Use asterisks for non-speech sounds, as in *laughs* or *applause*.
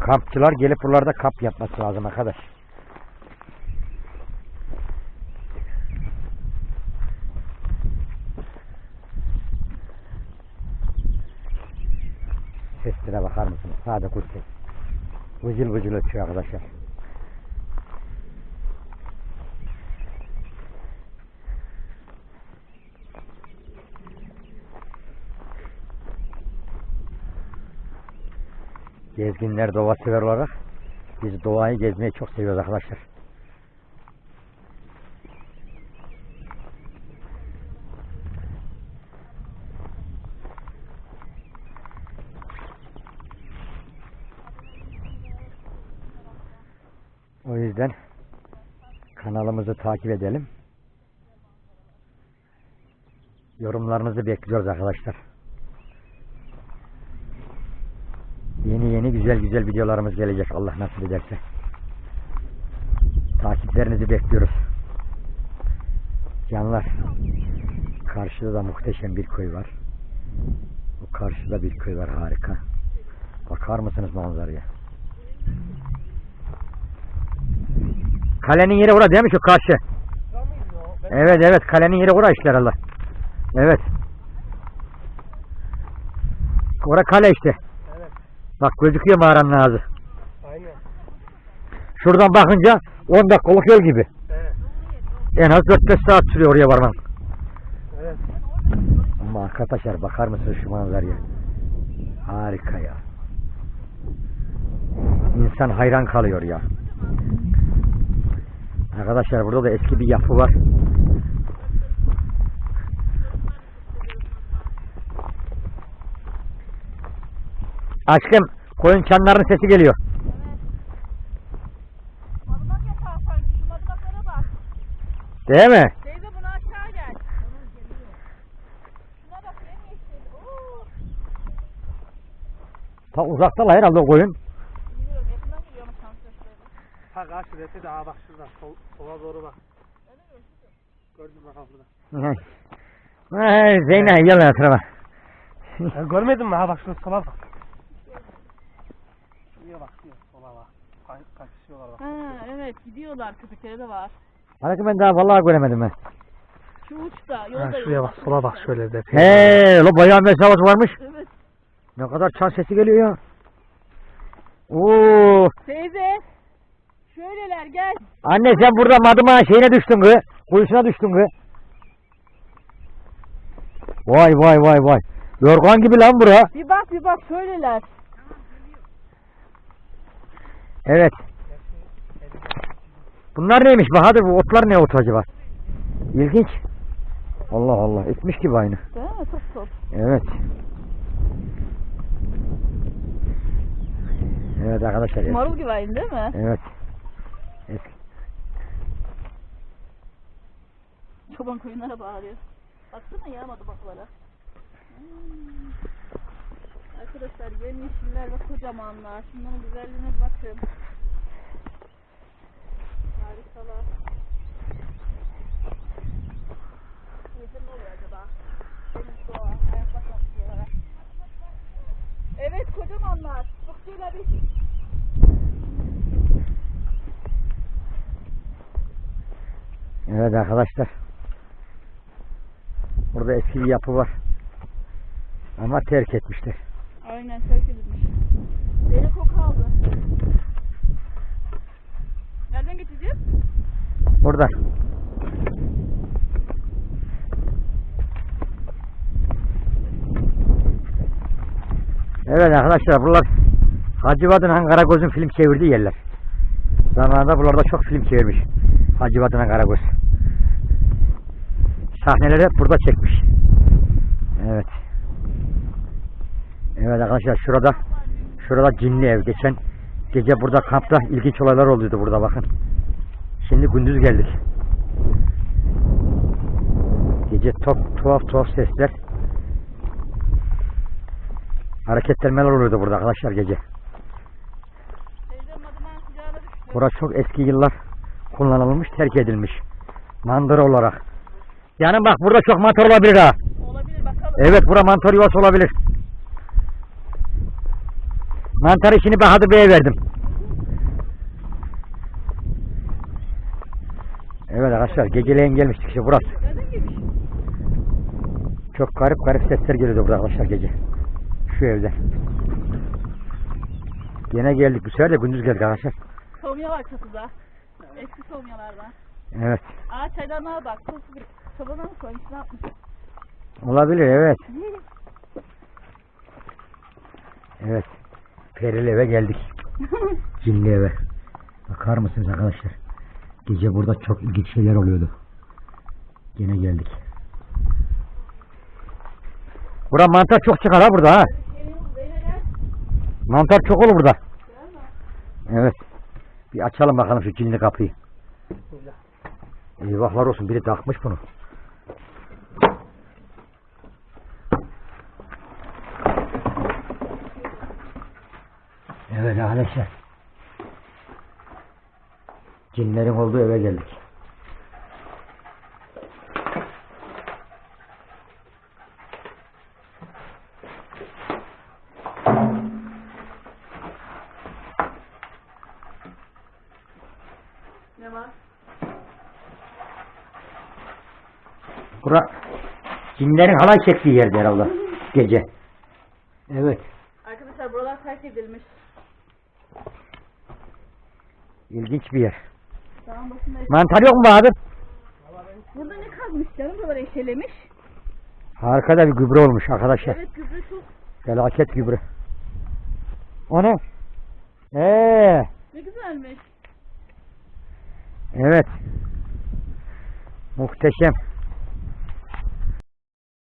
Kampçılar gelip buralarda kamp yapması lazım arkadaş. Seslere bakar mısınız? Sade kuş ses. Vıcıl vıcıl ötüyor arkadaşlar. Gezginler doğa sever olarak biz doğayı gezmeyi çok seviyoruz arkadaşlar. O yüzden kanalımızı takip edelim. Yorumlarınızı bekliyoruz arkadaşlar. Yeni yeni güzel güzel videolarımız gelecek Allah nasip ederse. Takiplerinizi bekliyoruz. Canlar. Karşıda da muhteşem bir köy var. Bu karşıda bir köy var harika. Bakar mısınız manzaraya? Kalenin yeri orada değil mi şu karşı? Evet evet kalenin yeri orada işte Allah. Evet. Ora kale işte. Bak gözüküyor mağaranın ağzı. Aynen. Şuradan bakınca 10 dakikalık yol gibi. Evet. En az 4-5 saat sürüyor oraya varman. Evet. Ama arkadaşlar bakar mısınız şu manzaraya? Harika ya. İnsan hayran kalıyor ya. Arkadaşlar burada da eski bir yapı var. Aşkım koyun çanlarının sesi geliyor. Madımak yatağı sanki. Şu madımaklara bak. Değil mi? Teyze bunu aşağı gel. Şuna bak yemyeşil. Oo. Ta uzaktalar herhalde o koyun. Bilmiyorum yakından geliyor ama şans sesleri. Ha karşı rete de ha bak şurada. Sol, sola doğru bak. Öyle mi? Gördün mü bak burada. Ay, Zeynep gel lan sıra bak. Ya görmedin mi? Ha bak şurada sola bak. Şuraya bak. Şuraya sola bak. Kay, kaçışıyorlar bak. Ha evet gidiyorlar köpekleri de var. Halbuki ben daha vallahi göremedim ben. Şu uçta Ha, yolda şuraya bak. Sola bak şöyle de. He, lo bayağı mesafesi varmış. Evet. Ne kadar çan sesi geliyor ya. Oo, Teyze. Şöyleler gel. anne sen burada madıma şeyine düştün kız. Kuyusuna düştün kız. Vay vay vay vay. Yorgan gibi lan bura. Bir bak bir bak şöyleler. Evet. Bunlar neymiş Bahadır? Bu otlar ne otu acaba? İlginç. Allah Allah. Etmiş gibi aynı. Değil mi? Çok çok. Evet. Evet arkadaşlar. Marul gibi aynı değil mi? Evet. Eski. Çoban koyunlara bağırıyor. Baksana ya madımaklara. Hmm. Arkadaşlar yemyeşiller ve kocamanlar. Şunların güzelliğine bakın. Harikalar. Neyse ne oluyor acaba? Deniz doğa, ayak diyorlar. Evet kocamanlar. Bıktıyla bir Evet arkadaşlar. Burada eski bir yapı var. Ama terk etmişler. Aynen terk edilmiş. Deli koku aldı. Nereden geçeceğiz? Burada. Evet arkadaşlar buralar Hacı Han Karagöz'ün film çevirdiği yerler. Zamanında buralarda çok film çevirmiş. Hacı Han Karagöz. Sahneleri burada çekmiş. Evet. Evet arkadaşlar şurada şurada cinli ev. Geçen gece burada kampta ilginç olaylar oluyordu burada bakın. Şimdi gündüz geldik. Gece çok tuhaf tuhaf sesler. Hareketlenmeler oluyordu burada arkadaşlar gece. Burası çok eski yıllar kullanılmış, terk edilmiş. Mandıra olarak. Yani bak burada çok mantar olabilir ha. Olabilir bakalım. Evet bura mantar yuvası olabilir. Mantar işini Bahadır Bey'e verdim. Evet arkadaşlar geceleyin gelmiştik işte burası. Çok garip garip sesler geliyordu burada arkadaşlar gece. Şu evden. Gene geldik bu sefer de gündüz geldik arkadaşlar. Somya var çatıda. Eski somyalardan. Evet. Aa çaydanlığa bak. Sobana mı koymuş ne yapmış? Olabilir evet. *laughs* Evet. Perili eve geldik. *laughs* Cinli eve. Bakar mısınız arkadaşlar? Gece burada çok ilginç şeyler oluyordu. Gene geldik. Burada mantar çok çıkar ha burada ha. Mantar çok olur burada. Evet. Bir açalım bakalım şu cinli kapıyı. Eyvahlar olsun biri takmış bunu. Arkadaşlar. Cinlerin olduğu eve geldik. Ne var? Bura cinlerin halay çektiği yerde herhalde gece. Evet. Arkadaşlar buralar terk edilmiş. İlginç bir yer. Dağın başında. Mantar yok mu abi? Burada ne kazmış canım? Buraları eşelemiş. Harika da bir gübre olmuş arkadaşlar. Evet gübre çok. Felaket gübre. O ne? Ee, Ne güzelmiş. evet. Muhteşem.